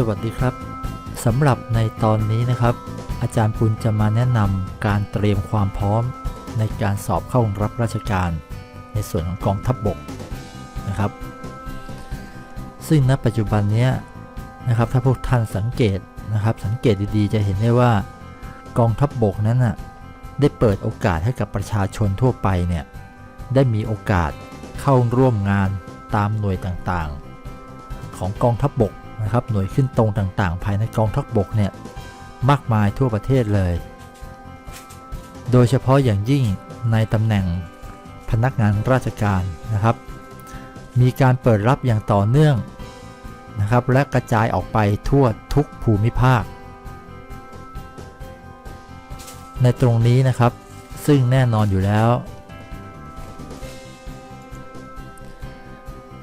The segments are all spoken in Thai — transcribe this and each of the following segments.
สวัสดีครับสำหรับในตอนนี้นะครับ อาจารย์ปุณจะมาแนะนำการเตรียมความพร้อมในการสอบเข้ารับราชการ ในส่วนของกองทัพบบกนะครับ ซึ่งณปัจจุบันนี้นะครับถ้าพวกท่านสังเกตนะครับ สังเกตดีๆ จะเห็นได้ว่ากองทัพบบกนั้นน่ะได้เปิดโอกาสให้กับประชาชนทั่วไปเนี่ยได้มีโอกาสเข้าร่วมงานตามหน่วยต่างๆ ของกองทัพบบก นะครับหน่วยขึ้นตรงต่างๆ ภายในกองทัพบบกเนี่ยมากมายทั่วประเทศเลย โดยเฉพาะอย่างยิ่งในตำแหน่งพนักงานราชการนะครับ มีการเปิดรับอย่างต่อเนื่องนะครับ และกระจายออกไปทั่วทุกภูมิภาค ในตรงนี้นะครับซึ่งแน่นอนอยู่แล้ว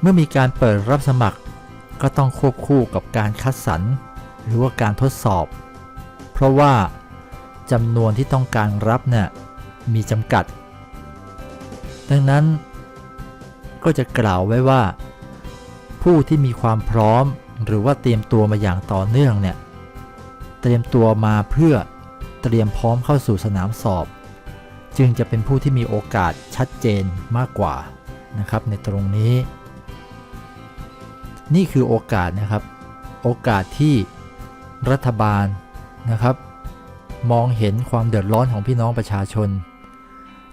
เมื่อมีการเปิดรับสมัคร ก็ต้องควบคู่กับการคัดสรรหรือว่าการทดสอบ เพราะว่าจำนวนที่ต้องการรับเนี่ยมีจำกัด ดังนั้นก็จะกล่าวไว้ว่า ผู้ที่มีความพร้อมหรือว่าเตรียมตัวมาอย่างต่อเนื่องเนี่ยเตรียมตัวมาเพื่อเตรียมพร้อมเข้าสู่สนามสอบ จึงจะเป็นผู้ที่มีโอกาสชัดเจนมากกว่านะครับในตรงนี้ นี่คือโอกาสนะครับ โอกาสที่รัฐบาลนะครับ มองเห็นความเดือดร้อนของพี่น้องประชาชน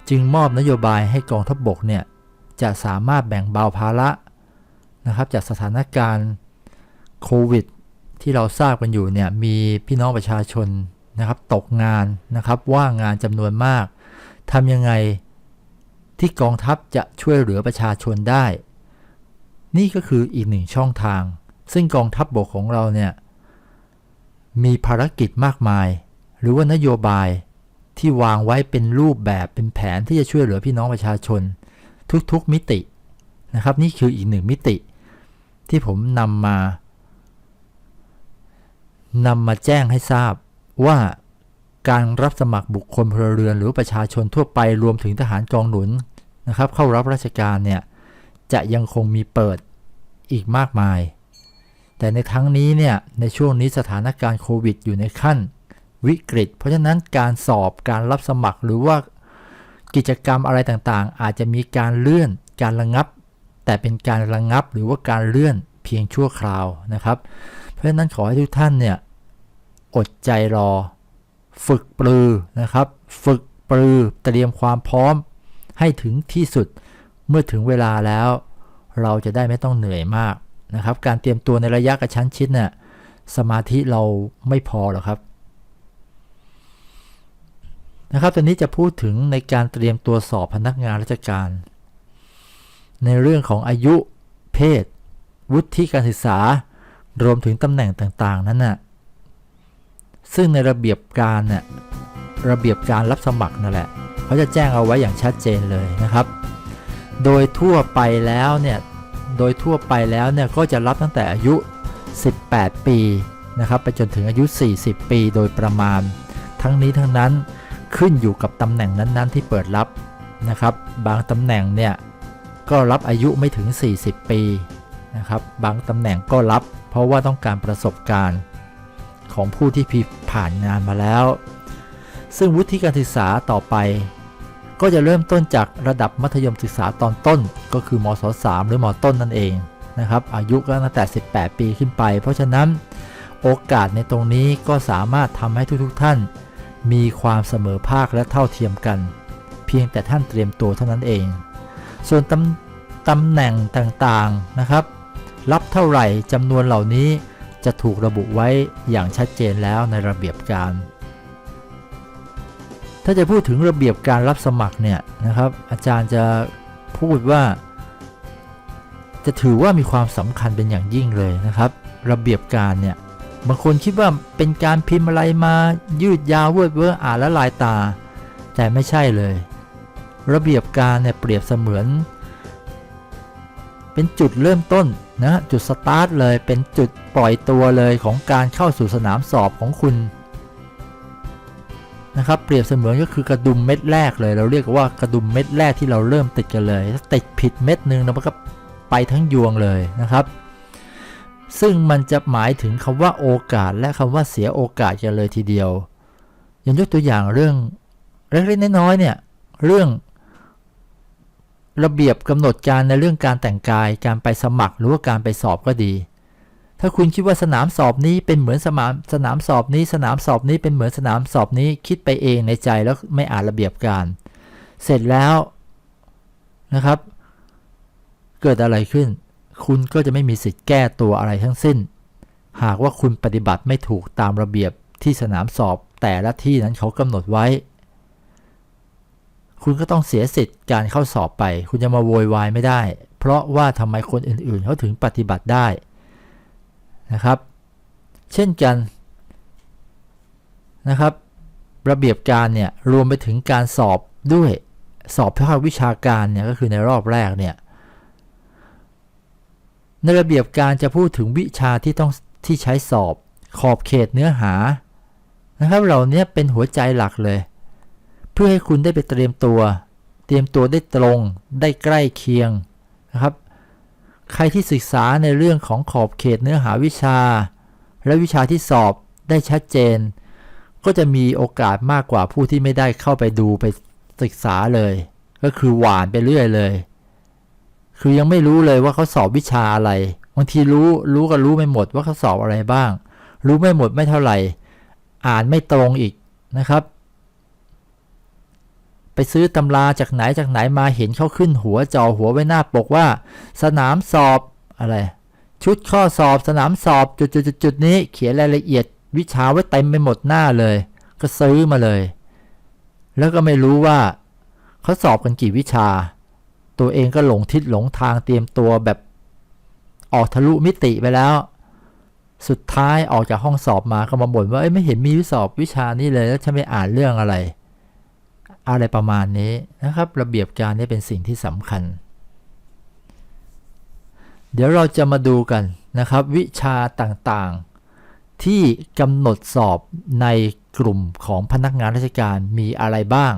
จึงมอบนโยบายให้กองทัพบบกเนี่ยจะสามารถแบ่งเบาภาระนะครับ จากสถานการณ์โควิดที่เราทราบกันอยู่เนี่ยมีพี่น้องประชาชนนะครับ ตกงานนะครับ ว่างงานจำนวนมากทำยังไงที่กองทัพจะช่วยเหลือประชาชนได้ นี่ก็คืออีกหนึ่งช่องทาง ซึ่งกองทัพบบกของเราเนี่ยมีภารกิจมากมาย หรือว่านโยบายที่วางไว้เป็นรูปแบบเป็นแผนที่จะช่วยเหลือพี่น้องประชาชน ทุกๆมิตินะครับ นี่คืออีกหนึ่งมิติ ที่ผมนำมานำมาแจ้งให้ทราบว่าการรับสมัครบุคคลพลเรือนหรือประชาชนทั่วไปรวมถึงทหารกองหนุนนะครับ เข้ารับราชการเนี่ย จะยังคงมีเปิดอีกมากมาย แต่ในทั้งนี้เนี่ยในช่วงนี้สถานการณ์โควิดอยู่ในขั้นวิกฤต เพราะฉะนั้นการสอบการรับสมัครหรือว่ากิจกรรมอะไรต่างๆ อาจจะมีการเลื่อนการระงับ แต่เป็นการระงับหรือว่าการเลื่อนเพียงชั่วคราวนะครับ เพราะฉะนั้นขอให้ทุกท่านเนี่ยอดใจรอ ฝึกปรือนะครับ ฝึกปรือเตรียมความพร้อมให้ถึงที่สุด เมื่อถึงเวลาแล้ว เราจะได้ไม่ต้องเหนื่อยมากนะครับ การเตรียมตัวในระยะกระชั้นชิดเนี่ยสมาธิเราไม่พอหรอกครับนะครับตอนนี้จะพูดถึงในการเตรียมตัวสอบพนักงานราชการ ในเรื่องของอายุเพศ วุฒิการศึกษารวมถึงตำแหน่งต่างๆ นั้นน่ะซึ่งในระเบียบการเนี่ยระเบียบการรับสมัครนั่นแหละ เขาจะแจ้งเอาไว้อย่างชัดเจนเลยนะครับ โดยทั่วไปแล้วเนี่ย โดยทั่วไปแล้วเนี่ยก็จะรับตั้งแต่อายุ 18 ปีนะครับไปจนถึงอายุ 40 ปีโดยประมาณ ทั้งนี้ทั้งนั้นขึ้นอยู่กับตำแหน่งนั้นๆ ที่เปิดรับนะครับ บางตำแหน่งเนี่ยก็รับอายุไม่ถึง 40 ปีนะครับ บางตำแหน่งก็รับ เพราะว่าต้องการประสบการณ์ของผู้ที่ผ่านงานมาแล้ว ซึ่งวุฒิการศึกษาต่อไป ก็จะเริ่มต้นจากระดับมัธยมศึกษาตอนต้น ก็คือมศ3หรือมต้นนั่นเองนะครับอายุก็ตั้งแต่ 18 ปีขึ้นไป เพราะฉะนั้นโอกาสในตรงนี้ก็สามารถทำให้ทุกๆท่าน มีความเสมอภาคและเท่าเทียมกัน เพียงแต่ท่านเตรียมตัวเท่านั้นเอง ส่วนตำตำแหน่งต่างๆนะครับ รับเท่าไหร่จำนวนเหล่านี้จะถูกระบุไว้อย่างชัดเจนแล้วในระเบียบการ ถ้าจะพูดถึงระเบียบการรับสมัครเนี่ยนะครับ อาจารย์จะพูดว่า จะถือว่ามีความสำคัญเป็นอย่างยิ่งเลยนะครับ ระเบียบการเนี่ยบางคนคิดว่าเป็นการพิมพ์อะไรมายืดยาวเวิร์ดเวอร์อ่านและลายตา แต่ไม่ใช่เลย ระเบียบการเนี่ยเปรียบเสมือน เป็นจุดเริ่มต้นนะจุดสตาร์ทเลยเป็นจุดปล่อยตัวเลยของการเข้าสู่สนามสอบของคุณ นะครับเปรียบเสมือนก็คือกระดุมเม็ดแรกเลย เราเรียกว่ากระดุมเม็ดแรกที่เราเริ่มติดกันเลยถ้าติดผิดเม็ดหนึ่งเราก็ไปทั้งยวงเลยนะครับ ซึ่งมันจะหมายถึงคำว่าโอกาสและคำว่าเสียโอกาสกันเลยทีเดียวอย่างยกตัวอย่างเรื่องเล็กๆน้อยๆเนี่ยเรื่องระเบียบกำหนดการในเรื่องการแต่งกาย การไปสมัครหรือว่าการไปสอบก็ดี ถ้าคุณคิดว่าสนามสอบนี้เป็นเหมือนสนามสนามสอบนี้ สนามสอบนี้เป็นเหมือนสนามสอบนี้ คิดไปเองในใจแล้วไม่อ่านระเบียบการ เสร็จแล้วนะครับ เกิดอะไรขึ้น คุณก็จะไม่มีสิทธิ์แก้ตัวอะไรทั้งสิ้น หากว่าคุณปฏิบัติไม่ถูกตามระเบียบที่สนามสอบแต่ละที่นั้นเขากำหนดไว้ คุณก็ต้องเสียสิทธิ์การเข้าสอบไป คุณจะมาโวยวายไม่ได้ เพราะว่าทำไมคนอื่นๆเขาถึงปฏิบัติได้ นะครับ เช่นกันนะครับ ระเบียบการเนี่ยรวมไปถึงการสอบด้วยสอบภาควิชาการเนี่ยก็คือในรอบแรกเนี่ยในระเบียบการจะพูดถึงวิชาที่ต้องที่ใช้สอบขอบเขตเนื้อหานะครับเหล่านี้เป็นหัวใจหลักเลย เพื่อให้คุณได้ไปเตรียมตัว เตรียมตัวได้ตรง ได้ใกล้เคียงนะครับ ใครที่ศึกษาในเรื่องของขอบเขตเนื้อหาวิชา และวิชาที่สอบได้ชัดเจน ก็จะมีโอกาสมากกว่าผู้ที่ไม่ได้เข้าไปดูไปศึกษาเลย ก็คือหวานไปเรื่อยเลย คือยังไม่รู้เลยว่าเขาสอบวิชาอะไรบางทีรู้รู้ก็รู้ไม่หมดว่าเขาสอบอะไรบ้าง รู้ไม่หมดไม่เท่าไหร่ อ่านไม่ตรงอีกนะครับ ไปซื้อตำราจากไหนจากไหนมาเห็นเขาขึ้นหัวจอหัวไว้หน้าปกว่า สนามสอบอะไร ชุดข้อสอบสนามสอบจุดจุดจุดนี้เขียนรายละเอียด วิชาไว้เต็มไปหมดหน้าเลย ก็ซื้อมาเลย แล้วก็ไม่รู้ว่าเขาสอบกันกี่วิชา ตัวเองก็หลงทิศหลงทางเตรียมตัวแบบออกทะลุมิติไปแล้ว สุดท้ายออกจากห้องสอบมาก็มาบ่นว่าไม่เห็นมีวิสอบวิชานี้เลยแล้วฉันไม่อ่านเรื่องอะไร อะไรประมาณนี้นะครับ ระเบียบการนี่เป็นสิ่งที่สำคัญ เดี๋ยวเราจะมาดูกันนะครับ วิชาต่างๆ ที่กำหนดสอบในกลุ่มของพนักงานราชการมีอะไรบ้าง